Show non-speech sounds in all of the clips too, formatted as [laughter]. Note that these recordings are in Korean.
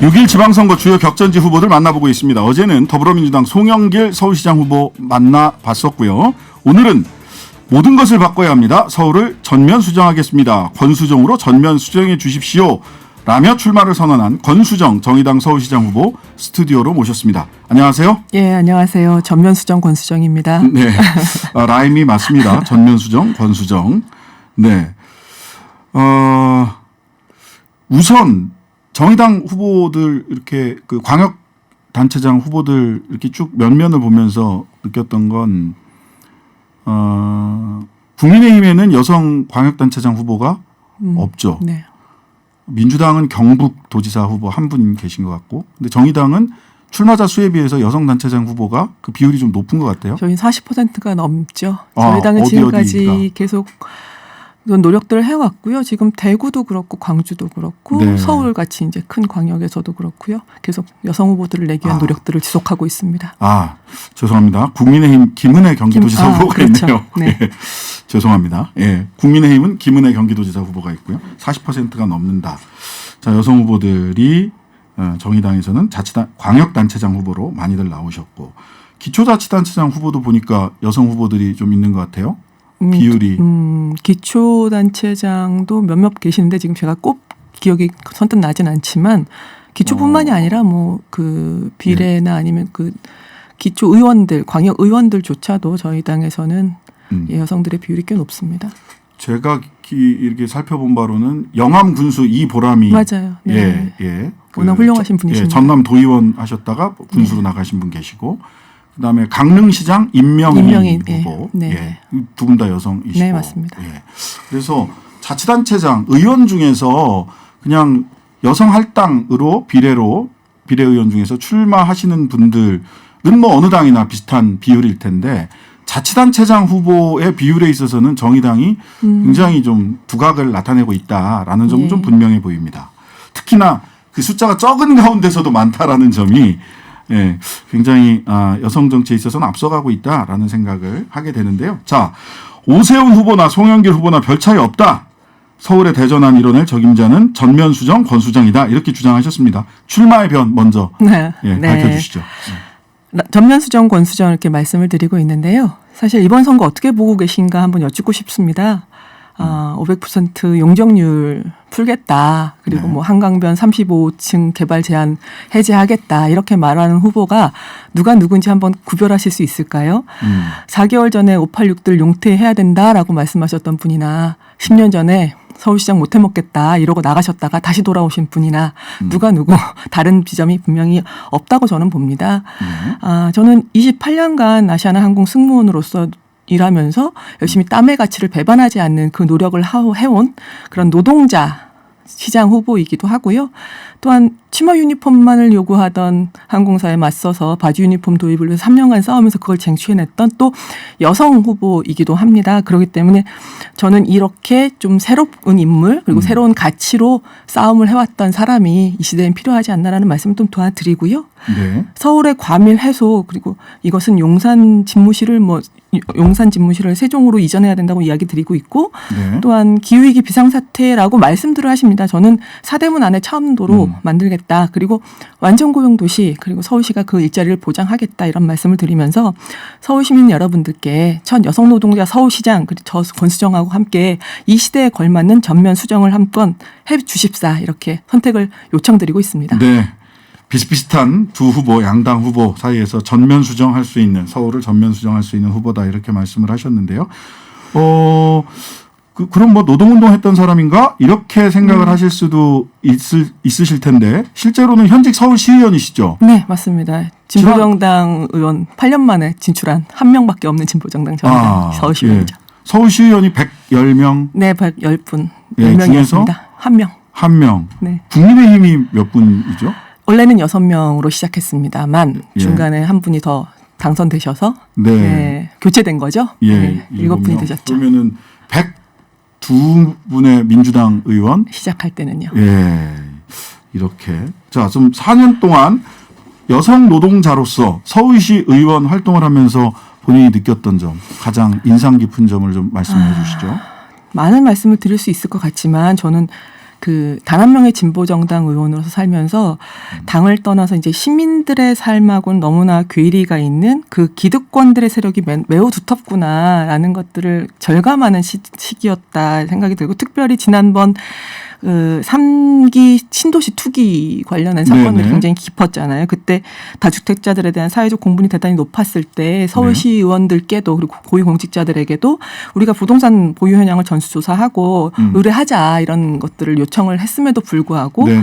6일 지방선거 주요 격전지 후보들 만나보고 있습니다. 어제는 더불어민주당 송영길 서울시장 후보 만나봤었고요. 오늘은 모든 것을 바꿔야 합니다. 서울을 전면 수정하겠습니다. 권수정으로 전면 수정해 주십시오. 라며 출마를 선언한 권수정 정의당 서울시장 후보 스튜디오로 모셨습니다. 안녕하세요. 예, 안녕하세요. 전면 수정 권수정입니다. [laughs] 네. 아, 라임이 맞습니다. 전면 수정, 권수정. 네. 어, 우선 정의당 후보들 이렇게 그 광역 단체장 후보들 이렇게 쭉 면면을 보면서 느꼈던 건 어, 국민의힘에는 여성 광역 단체장 후보가 없죠. 네. 민주당은 경북 도지사 후보 한 분 계신 것 같고, 근데 정의당은 출마자 수에 비해서 여성 단체장 후보가 그 비율이 좀 높은 것 같아요. 저희 40%가 넘죠. 아, 저희 당은 어디 지금까지 어디입니까? 계속 노력들을 해왔고요. 지금 대구도 그렇고 광주도 그렇고 네. 서울 같이 이제 큰 광역에서도 그렇고요. 계속 여성 후보들을 내기 위한 아. 노력들을 지속하고 있습니다. 아, 죄송합니다. 국민의힘 김은혜 경기도지사 김- 아, 후보가 그렇죠. 있네요. 네. [laughs] 예, 죄송합니다. 예. 국민의힘은 김은혜 경기도지사 후보가 있고요. 40%가 넘는다. 자, 여성 후보들이 어, 정의당에서는 자치단 광역단체장 후보로 많이들 나오셨고 기초자치단체장 후보도 보니까 여성 후보들이 좀 있는 것 같아요. 음, 비율이 음, 기초단체장도 몇몇 계시는데 지금 제가 꼭 기억이 선뜻 나진 않지만 기초뿐만이 어. 아니라 뭐 그 비례나 아니면 그 기초 의원들, 광역 의원들조차도 저희 당에서는 음. 예, 여성들의 비율이 꽤 높습니다. 제가 기- 이렇게 살펴본 바로는 영암 군수 이보람이 맞아요. 네. 예, 예. 워낙 훌륭하신 분이십니다. 예, 전남 도의원 하셨다가 군수로 나가신 분 계시고 그다음에 강릉시장 임명희, 예. 후보. 네. 예. 두 분 다 여성이시고. 네, 맞습니다. 예. 그래서 자치단체장 의원 중에서 그냥 여성 할당으로 비례로 비례의원 중에서 출마하시는 분들은 뭐 어느 당이나 비슷한 비율일 텐데 자치단체장 후보의 비율에 있어서는 정의당이 굉장히 좀 두각을 나타내고 있다라는 점은 음. 예. 좀 분명해 보입니다. 특히나 그 숫자가 적은 가운데서도 많다라는 점이 예, 굉장히 아, 여성 정치에 있어서는 앞서가고 있다라는 생각을 하게 되는데요. 자, 오세훈 후보나 송영길 후보나 별 차이 없다. 서울에 대전한 이뤄낼 적임자는 전면 수정 권수정이다 이렇게 주장하셨습니다. 출마의 변 먼저 [laughs] 네. 예, 네. 밝혀주시죠. 나- 전면 수정, 권 수정 이렇게 말씀을 드리고 있는데요. 사실 이번 선거 어떻게 보고 계신가 한번 여쭙고 싶습니다. 아, 500% 용적률 풀겠다. 그리고 네. 뭐 한강변 35층 개발 제한 해제하겠다. 이렇게 말하는 후보가 누가 누군지 한번 구별하실 수 있을까요? 음, 4개월 전에 586들 용퇴해야 된다라고 말씀하셨던 분이나 10년 전에 서울시장 못 해먹겠다 이러고 나가셨다가 다시 돌아오신 분이나 누가 누구 [laughs] 다른 지점이 분명히 없다고 저는 봅니다. 네. 아, 저는 28년간 아시아나 항공 승무원으로서 일하면서 열심히 땀의 가치를 배반하지 않는 그 노력을 하- 해온 그런 노동자 시장 후보이기도 하고요. 또한 치마 유니폼만을 요구하던 항공사에 맞서서 바지 유니폼 도입을 위해서 3년간 싸우면서 그걸 쟁취해냈던 또 여성 후보이기도 합니다. 그렇기 때문에 저는 이렇게 좀 새로운 인물 그리고 새로운 가치로 싸움을 해왔던 사람이 이 시대엔 필요하지 않나라는 말씀을 좀 도와드리고요. 네. 서울의 과밀 해소 그리고 이것은 용산 집무실을 뭐 용산 집무실을 세종으로 이전해야 된다고 이야기 드리고 있고 네. 또한 기후위기 비상사태라고 말씀들을 하십니다. 저는 사대문 안에 차음도로 음. 만들겠다. 그리고 완전 고용 도시 그리고 서울시가 그 일자리를 보장하겠다 이런 말씀을 드리면서 서울 시민 여러분들께 첫 여성 노동자 서울시장 그리고 저 권수정하고 함께 이 시대에 걸맞는 전면 수정을 한번 해 주십사 이렇게 선택을 요청드리고 있습니다. 네. 비슷비슷한 두 후보, 양당 후보 사이에서 전면 수정할 수 있는 서울을 전면 수정할 수 있는 후보다 이렇게 말씀을 하셨는데요. 어, 그, 그럼 뭐 노동운동 했던 사람인가? 이렇게 생각을 하실 수도 있을, 있으실 텐데, 실제로는 현직 서울시의원이시죠? 네, 맞습니다. 진보정당 의원 8년 만에 진출한 한 명밖에 없는 진보정당 정의당 서울시의원이죠. 예. 서울시의원이 110명, 네, 110분. 예, 10명이었습니다. 한 명. 한 명. 네. 국민의힘이 몇 분이죠? 원래는 6명으로 시작했습분이다만 예. 중간에 한 분이 더 당선되셔서 네. 네, 교체된 거죠. 예. 네, 일곱 분이 명. 되셨죠. 그러면은 102분의 민주당 의원, 시작할 때는요. 예. 이렇게. 자, 좀 4년 동안 여성 노동자로서 서울시 의원 활동을 하면서 본인이 느꼈던 점, 가장 인상 깊은 점을 좀 말씀해 아. 주시죠. 많은 말씀을 드릴 수 있을 것 같지만 저는 그 단 한 명의 진보 정당 의원으로서 살면서 당을 떠나서 이제 시민들의 삶하고는 너무나 괴리가 있는 그 기득권들의 세력이 매, 매우 두텁구나라는 것들을 절감하는 시, 시기였다 생각이 들고 특별히 지난번 그 3기 신도시 투기 관련한 사건들이 네네. 굉장히 깊었잖아요. 그때 다주택자들에 대한 사회적 공분이 대단히 높았을 때 서울시 네. 의원들께도 그리고 고위공직자들에게도 우리가 부동산 보유 현황을 전수조사하고 음. 의뢰하자 이런 것들을 요청을 했음에도 불구하고 네네.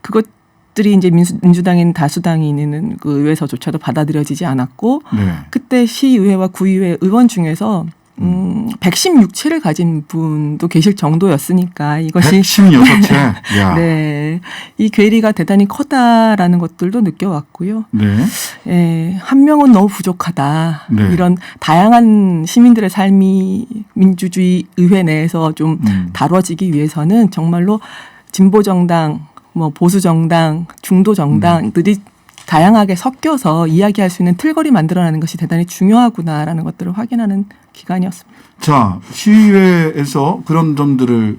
그것 들이 이제 민주, 민주당인 다수당이 있는 그 의회에서조차도 받아들여지지 않았고 네. 그때 시의회와 구의회 의원 중에서 음, 116채를 가진 분도 계실 정도였으니까 이것이 116채. [laughs] 야. 네. 이 괴리가 대단히 커다라는 것들도 느껴왔고요. 네. 예, 한 명은 너무 부족하다. 네. 이런 다양한 시민들의 삶이 민주주의 의회 내에서 좀 음. 다뤄지기 위해서는 정말로 진보 정당, 뭐 보수 정당, 중도 정당들이 다양하게 섞여서 이야기할 수 있는 틀거리 만들어내는 것이 대단히 중요하구나라는 것들을 확인하는 기간이었습니다. 자, 시의회에서 그런 점들을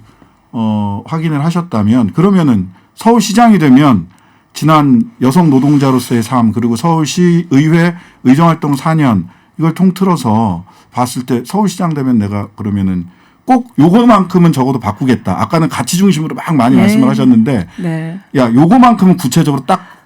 어, 확인을 하셨다면 그러면은 서울시장이 되면 지난 여성 노동자로서의 삶 그리고 서울시 의회 의정활동 4년 이걸 통틀어서 봤을 때 서울시장 되면 내가 그러면은 꼭 요거만큼은 적어도 바꾸겠다. 아까는 가치 중심으로 막 많이 네. 말씀을 하셨는데 네. 야 요거만큼은 구체적으로 딱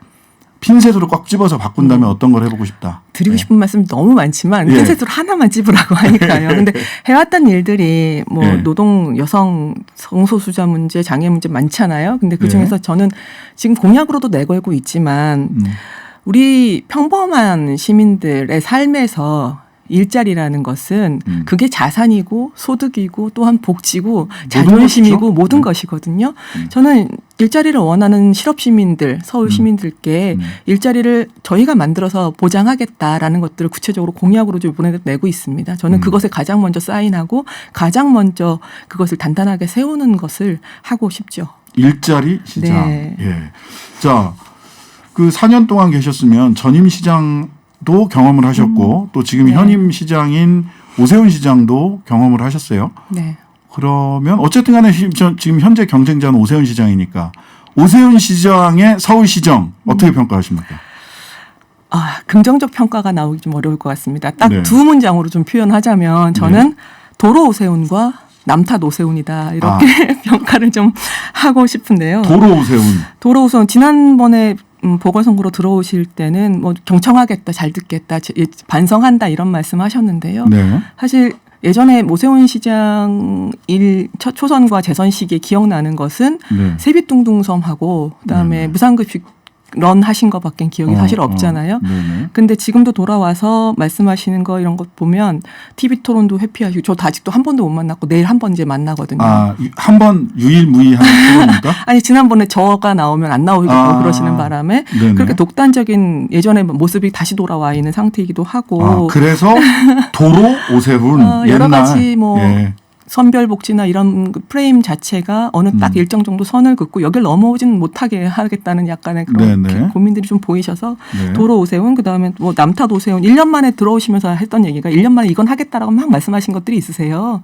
핀셋으로 꽉 집어서 바꾼다면 어떤 걸 해보고 싶다. 드리고 네. 싶은 말씀 너무 많지만 예. 핀셋으로 하나만 찝으라고 하니까요. [laughs] 근데 해왔던 일들이 뭐 예. 노동 여성 성소수자 문제, 장애 문제 많잖아요. 근데 그 예. 중에서 저는 지금 공약으로도 내걸고 있지만 음. 우리 평범한 시민들의 삶에서 일자리라는 것은 음. 그게 자산이고 소득이고 또한 복지고 자존심이고. 모든 음. 것이거든요. 음. 저는 일자리를 원하는 실업 시민들, 서울 음. 시민들께 음. 일자리를 저희가 만들어서 보장하겠다라는 것들을 구체적으로 공약으로 좀 이번에 내고 있습니다. 저는 음. 그것에 가장 먼저 사인하고 가장 먼저 그것을 단단하게 세우는 것을 하고 싶죠. 일자리 시장. 네. 예. 자, 그 4년 동안 계셨으면 전임 시장 도 경험을 하셨고 또 지금 네. 현임 시장인 오세훈 시장도 경험을 하셨어요. 네. 그러면 어쨌든 간에 지금 현재 경쟁자는 오세훈 시장이니까 오세훈 시장의 서울 시정 어떻게 평가하십니까? 아, 긍정적 평가가 나오기 좀 어려울 것 같습니다. 딱 네. 두 문장으로 좀 표현하자면 저는 도로 오세훈과 남탓 오세훈이다. 이렇게 [laughs] 평가를 좀 하고 싶은데요. 도로 오세훈. 도로 오세훈 지난번에 음, 보궐선거로 들어오실 때는 뭐 경청하겠다, 잘 듣겠다, 제- 예, 반성한다 이런 말씀하셨는데요. 네. 사실 예전에 모세훈 시장 일첫 초선과 재선 시기에 기억나는 것은 네. 세빛둥둥섬하고 그다음에 네네. 무상급식 런 하신 것밖엔 기억이 어, 사실 어. 없잖아요. 네네. 근데 지금도 돌아와서 말씀하시는 거 이런 것 보면 TV 토론도 회피하시고 저도 아직도 한 번도 못 만났고 내일 한 번 이제 만나거든요. 아, 한 번 유일무이한 [laughs] 프로입니까? 아니 지난번에 저가 나오면 안 나오고 아. 그러시는 바람에 네네. 그렇게 독단적인 예전의 모습이 다시 돌아와 있는 상태이기도 하고 아, 그래서 도로 오세훈 [laughs] 어, 여러 가지 뭐 예. 선별복지나 이런 그 프레임 자체가 어느 딱 음. 일정 정도 선을 긋고 여길 넘어오지는 못하게 하겠다는 약간의 그런 네네. 고민들이 좀 보이셔서 네. 도로 오세훈 그다음에 뭐 남탓 오세훈 1년 만에 들어오시면서 했던 얘기가 1년 만에 이건 하겠다라고 막 말씀하신 것들이 있으세요.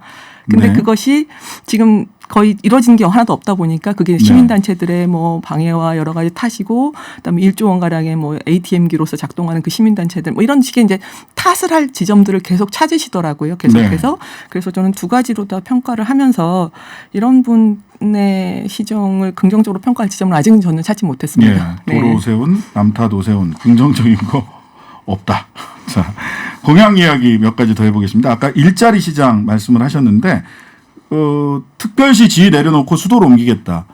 근데 네. 그것이 지금 거의 이뤄진 게 하나도 없다 보니까 그게 네. 시민단체들의 뭐 방해와 여러 가지 탓이고 그다음에 1조 원 가량의 뭐 ATM기로서 작동하는 그 시민단체들 뭐 이런 식의 이제 탓을 할 지점들을 계속 찾으시더라고요. 계속해서 네. 그래서 저는 두 가지로 다 평가를 하면서 이런 분의 시정을 긍정적으로 평가할 지점을 아직은 저는 찾지 예. 못했습니다. 네. 도로 오세훈, 남탓 오세훈 긍정적인 거 없다. [laughs] 자, 공약 이야기 몇 가지 더 해보겠습니다. 아까 일자리 시장 말씀을 하셨는데 어, 특별시 지위 내려놓고 수도로 옮기겠다.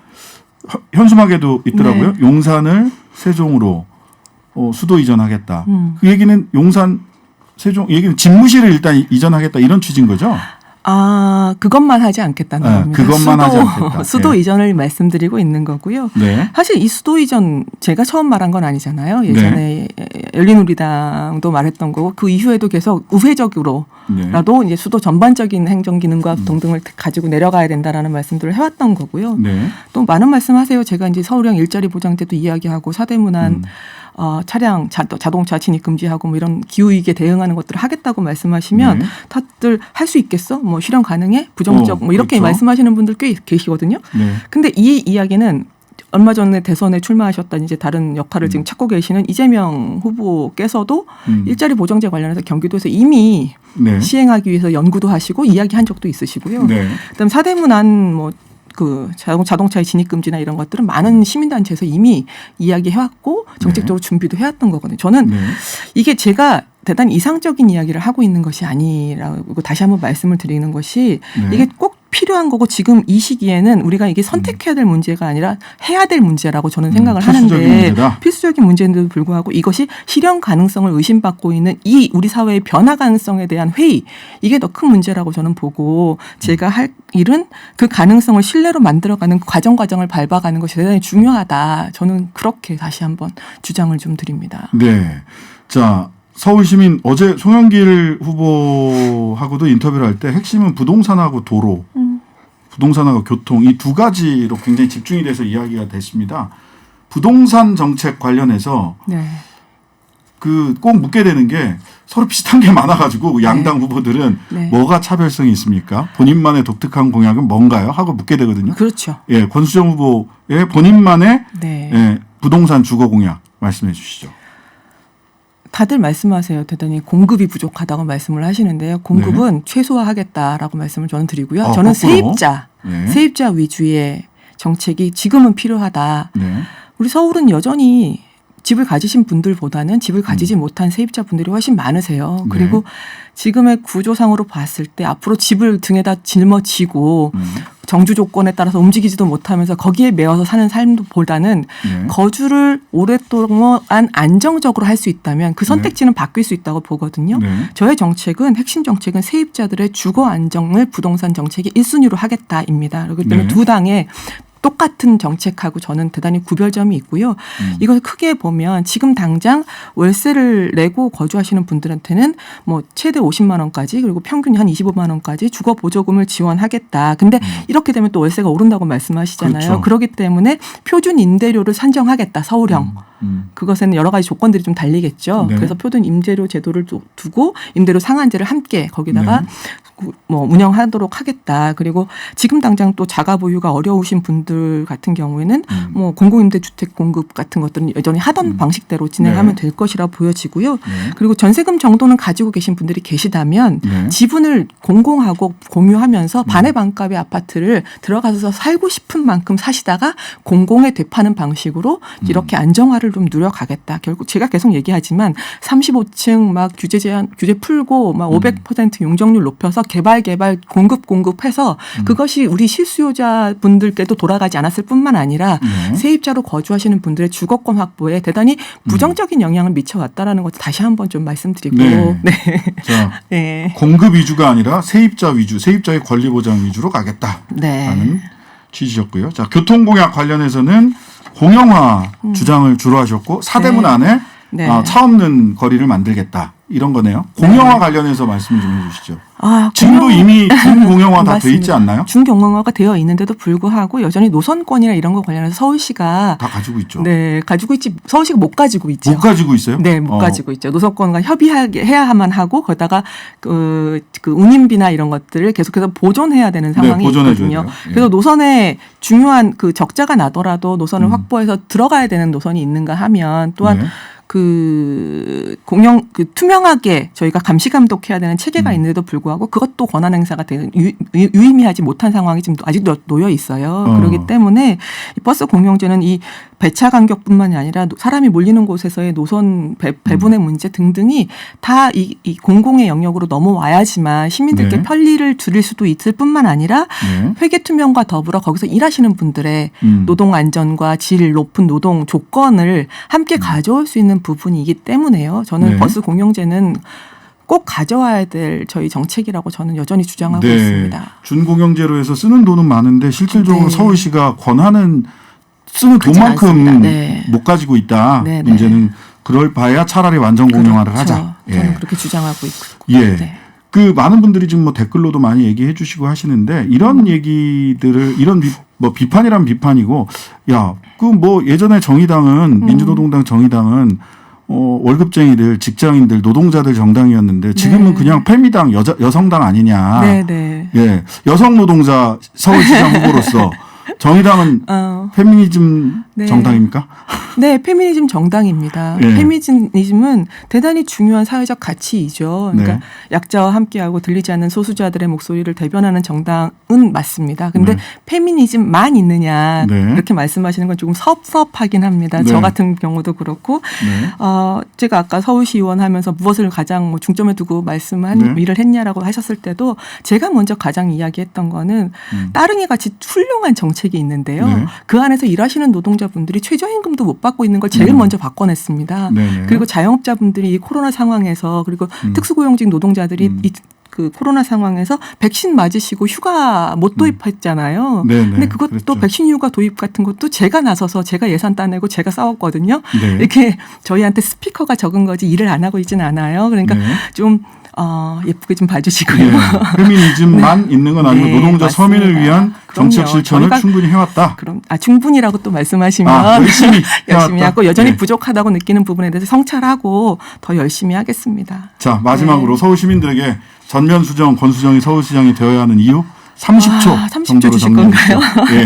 허- 현수막에도 있더라고요. 네. 용산을 세종으로 어, 수도 이전하겠다. 음. 그 얘기는 용산 세종 얘기는 집무실을 일단 이- 이전하겠다 이런 취지인 거죠. 아, 그것만 하지 않겠다는 네, 겁니다. 그것만 하지 수도, 않겠다. [laughs] 수도 예. 이전을 말씀드리고 있는 거고요. 네. 사실 이 수도 이전 제가 처음 말한 건 아니잖아요. 예전에 열린우리당도 말했던 거고 그 이후에도 계속 우회적으로 네. 라도 이제 수도 전반적인 행정 기능과 음. 등등을 가지고 내려가야 된다라는 말씀들을 해왔던 거고요. 네. 또 많은 말씀하세요. 제가 이제 서울형 일자리 보장 때도 이야기하고 사대문안 음. 어, 차량 자, 자동차 진입 금지하고 뭐 이런 기후 위기에 대응하는 것들을 하겠다고 말씀하시면 네. 다들 할 수 있겠어? 뭐 실현 가능해? 부정적 어, 뭐 이렇게 그렇죠. 말씀하시는 분들 꽤 계시거든요. 네. 근데 이 이야기는 얼마 전에 대선에 출마하셨던 이제 다른 역할을 지금 찾고 계시는 이재명 후보께서도 음. 일자리 보장제 관련해서 경기도에서 이미 네. 시행하기 위해서 연구도 하시고 이야기한 적도 있으시고요. 네. 그다음 사대문안 뭐 그 자동 자동차의 진입 금지나 이런 것들은 많은 시민 단체에서 이미 이야기해왔고 정책적으로 준비도 해왔던 거거든요. 저는 네. 이게 제가 대단히 이상적인 이야기를 하고 있는 것이 아니라고 다시 한번 말씀을 드리는 것이 네. 이게 꼭 필요한 거고 지금 이 시기에는 우리가 이게 선택해야 될 문제가 아니라 해야 될 문제라고 저는 음, 생각을 필수적인 하는데 문제다. 필수적인 문제인데도 불구하고 이것이 실현 가능성을 의심받고 있는 이 우리 사회의 변화 가능성에 대한 회의 이게 더 큰 문제라고 저는 보고 제가 할 일은 그 가능성을 신뢰로 만들어가는 그 과정 과정을 밟아가는 것이 대단히 중요하다. 저는 그렇게 다시 한번 주장을 좀 드립니다. 네. 자, 서울시민 어제 송영길 후보하고도 인터뷰를 할 때 핵심은 부동산하고 도로, 음. 부동산하고 교통 이 두 가지로 굉장히 집중이 돼서 이야기가 됐습니다. 부동산 정책 관련해서 네. 그꼭 묻게 되는 게 서로 비슷한 게 많아가지고 양당 후보들은 네. 뭐가 차별성이 있습니까? 본인만의 독특한 공약은 뭔가요? 하고 묻게 되거든요. 그렇죠. 예, 권수정 후보의 본인만의 네. 예, 부동산 주거 공약 말씀해 주시죠. 다들 말씀하세요. 대단히 공급이 부족하다고 말씀을 하시는데요. 공급은 최소화하겠다라고 말씀을 저는 드리고요. 네. 어, 저는 거꾸로. 세입자, 네. 세입자 위주의 정책이 지금은 필요하다. 네. 우리 서울은 여전히 집을 가지신 분들보다는 집을 가지지 못한 세입자 분들이 훨씬 많으세요. 음. 네. 그리고 지금의 구조상으로 봤을 때 앞으로 집을 등에다 짊어지고 음, 정주 조건에 따라서 움직이지도 못하면서 거기에 매어서 사는 삶보다는 네. 거주를 오랫동안 안정적으로 할 수 있다면 그 선택지는 바뀔 수 있다고 보거든요. 네. 저의 정책은 핵심 정책은 세입자들의 주거 안정을 부동산 정책이 1순위로 하겠다입니다. 그렇기 때문에 네. 두 당의 똑같은 정책하고 저는 대단히 구별점이 있고요. 음. 이걸 크게 보면 지금 당장 월세를 내고 거주하시는 분들한테는 뭐 최대 50만 원까지 그리고 평균 한 25만 원까지 주거 보조금을 지원하겠다. 근데 이렇게 되면 또 월세가 오른다고 말씀하시잖아요. 음. 그렇죠. 그렇기 때문에 표준 임대료를 산정하겠다. 서울형. 음. 그것에는 여러 가지 조건들이 좀 달리겠죠. 네. 그래서 표준 임대료 제도를 두- 두고 임대료 상한제를 함께 거기다가 네. 구- 뭐 운영하도록 하겠다. 그리고 지금 당장 또 자가 보유가 어려우신 분들 같은 경우에는 음. 뭐 공공임대 주택 공급 같은 것들은 여전히 하던 음. 방식대로 진행하면 네. 될 것이라 보여지고요. 네. 그리고 전세금 정도는 가지고 계신 분들이 계시다면 네. 지분을 공공하고 공유하면서 음. 반의 반값의 아파트를 들어가서 살고 싶은 만큼 사시다가 공공에 되파는 방식으로 음. 이렇게 안정화를 좀 누려가겠다. 결국 제가 계속 얘기하지만 35층 막 규제 제한 규제 풀고 막 음. 500% 용적률 높여서 개발 개발 공급 공급해서 음. 그것이 우리 실수요자 분들께도 돌아가지 않았을 뿐만 아니라 네. 세입자로 거주하시는 분들의 주거권 확보에 대단히 부정적인 영향을 미쳐왔다라는 것을 다시 한번 좀 말씀드리고 네. 네. 자, [laughs] 네. 공급 위주가 아니라 세입자 위주, 세입자의 권리 보장 위주로 가겠다. 네. 라는 취지였고요. 자, 교통 공약 관련해서는 공영화 주장을 주로 하셨고 사대문 네. 안에 네. 아, 차 없는 거리를 만들겠다. 이런 거네요. 공영화 관련해서 말씀 좀 해주시죠. 아, 지금도 공영- 이미 준공영화 다 돼 있지. 않나요? 준경영화가 되어 있는데도 불구하고 여전히 노선권이나 이런 거 관련해서 서울시가 다 가지고 있죠. 네 가지고 있지 서울시가 못 가지고 있죠. 못 가지고 있어요? 네, 못 어, 가지고 있죠. 노선권과 협의하게 해야만 하고 거기다가 그, 그 운임비나 이런 것들을 계속해서 보존해야 되는 상황이 네, 있거든요. 예. 그래서 노선에 중요한 그 적자가 나더라도 노선을 음. 확보해서 들어가야 되는 노선이 있는가 하면 또한 네. 그 공영 그 투명하게 저희가 감시 감독해야 되는 체계가 음. 있는데도 불구하고 그것도 권한 행사가 되는 유, 유- 유의미하지 못한 상황이 지금 아직도 놓여 있어요. 어. 그렇기 때문에 이 버스 공영제는 이 배차 간격뿐만이 아니라 노- 사람이 몰리는 곳에서의 노선 배, 배분의 음. 문제 등등이 다이 이 공공의 영역으로 넘어와야지만 시민들께 네. 편리를 줄일 수도 있을 뿐만 아니라 네. 회계 투명과 더불어 거기서 일하시는 분들의 음. 노동 안전과 질 높은 노동 조건을 함께 가져올 수 있는 부분이기 때문에요. 저는 네. 버스 공영제는 꼭 가져와야 될 저희 정책이라고 저는 여전히 주장하고 네. 있습니다. 준공영제로 해서 쓰는 돈은 많은데 실질적으로 네. 서울시가 권한은 쓰는 돈만큼. 네. 못 가지고 있다. 네, 네. 문제는 그럴 바에야 차라리 완전 공영화를 그렇죠. 하자. 저는 예. 그렇게 주장하고 있고. 예. 네. 그 많은 분들이 지금 뭐 댓글로도 많이 얘기해 주시고 하시는데 이런 얘기들을 이런 비, 뭐 비판이란 비판이고 야 그 뭐 예전에 정의당은 음. 민주노동당 정의당은 어 월급쟁이들 직장인들 노동자들 정당이었는데 지금은 네. 그냥 패미당 여자 여성당 아니냐. 네, 네. 예 여성 노동자 서울시장 후보로서 [laughs] 정의당은 어, 페미니즘 네. 정당입니까? 네, 페미니즘 정당입니다. 예. 페미니즘은 대단히 중요한 사회적 가치이죠. 그러니까 네. 약자와 함께하고 들리지 않는 소수자들의 목소리를 대변하는 정당은 맞습니다. 근데 네. 페미니즘만 있느냐 네. 이렇게 말씀하시는 건 조금 섭섭하긴 합니다. 네. 저 같은 경우도 그렇고 네. 어, 제가 아까 서울시 의원 하면서 무엇을 가장 뭐 중점에 두고 말씀한 네. 일을 했냐라고 하셨을 때도 제가 먼저 가장 이야기했던 거는 음. 따릉이 같이 훌륭한 정책이 있는데요. 네. 그 안에서 일하시는 노동자분들이 최저임금도 못 받고 있는 걸 제일 음. 먼저 바꿔냈습니다. 네네. 그리고 자영업자분들이 이 코로나 상황에서 그리고 음. 특수고용직 노동자들이 음. 이, 그 코로나 상황에서 백신 맞으시고 휴가 못 도입했잖아요. 음. 네네. 근데 그것도 그랬죠. 백신 휴가 도입 같은 것도 제가 나서서 제가 예산 따내고 제가 싸웠거든요. 네. 이렇게 저희한테 스피커가 적은 거지 일을 안 하고 있지는 않아요. 그러니까 네. 좀 어, 예쁘게 좀 봐주시고요. 예. 페미니즘만 [laughs] 있는 건 아니고 네, 노동자 맞습니다. 서민을 위한 정책. 실천을 충분히 해왔다. 그럼 아 충분이라고 또 말씀하시면 아, 열심히 [laughs] 열심히. 하고 여전히 네. 부족하다고 느끼는 부분에 대해서 성찰하고 더 열심히 하겠습니다. 자 마지막으로 네. 서울 시민들에게 전면 수정 권수정이 서울시장이 되어야 하는 이유 30초 아, 30초 정도로 주실 건가요? 주시죠. 예,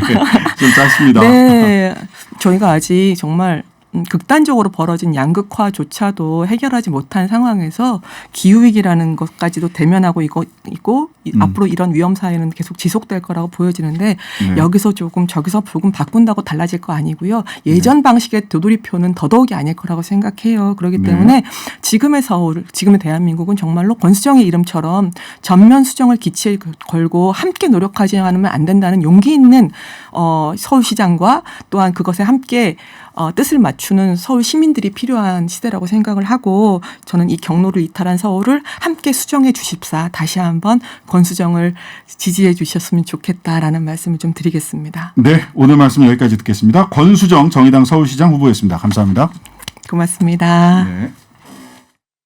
좀 짧습니다. [laughs] 네, 저희가 아직 정말 음, 극단적으로 벌어진 양극화조차도 해결하지 못한 상황에서 기후 위기라는 것까지도 대면하고 이거 있고 이- 음. 앞으로 이런 위험 사회는 계속 지속될 거라고 보여지는데 네. 여기서 조금 저기서 조금 바꾼다고 달라질 거 아니고요. 네. 예전 방식의 되돌이표는 더더욱이 아닐 거라고 생각해요. 그렇기 네. 때문에 지금의 서울, 지금의 대한민국은 정말로 권수정의 이름처럼 전면 수정을 기치에 걸고 함께 노력하지 않으면 안 된다는 용기 있는 어, 서울시장과 또한 그것에 함께 어, 뜻을 맞추는 서울 시민들이 필요한 시대라고 생각을 하고 저는 이 경로를 이탈한 서울을 함께 수정해 주십사 다시 한번 권수정을 지지해 주셨으면 좋겠다라는 말씀을 좀 드리겠습니다. 네 오늘 말씀 여기까지 듣겠습니다. 권수정 정의당 서울시장 후보였습니다. 감사합니다. 고맙습니다. 네.